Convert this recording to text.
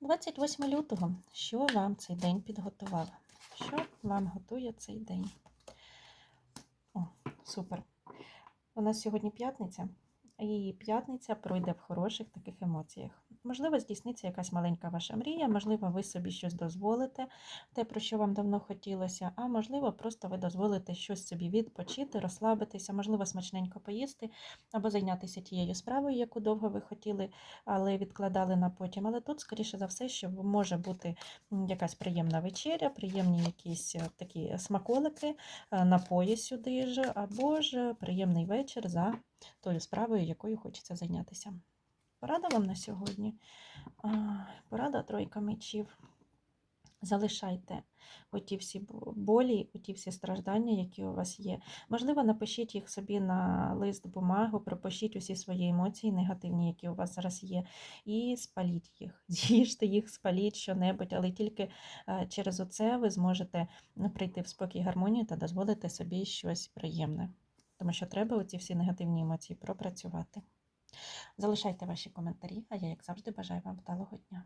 28 лютого. Що вам цей день підготував? Що вам готує цей день? О, супер. У нас сьогодні п'ятниця, і п'ятниця пройде в хороших таких емоціях. Можливо, здійсниться якась маленька ваша мрія, можливо, ви собі щось дозволите, те, про що вам давно хотілося, а можливо, просто ви дозволите щось собі відпочити, розслабитися, можливо, смачненько поїсти або зайнятися тією справою, яку довго ви хотіли, але відкладали на потім. Але тут, скоріше за все, що може бути якась приємна вечеря, приємні якісь е, такі смаколики, е, напої сюди ж, або ж приємний вечір за тою справою, якою хочеться зайнятися. Порада вам на сьогодні. Порада тройка мечів. Залишайте оті всі болі, оті всі страждання, які у вас є. Можливо, напишіть їх собі на лист бумагу, пропишіть усі свої емоції негативні, які у вас зараз є, і спаліть їх. З'їжте їх, спаліть що-небудь, але тільки е, через оце ви зможете ну, прийти в спокій гармонію та дозволити собі щось приємне. Тому що треба оці всі негативні емоції пропрацювати. Залишайте ваші коментарі, а я, як завжди, бажаю вам вдалого дня.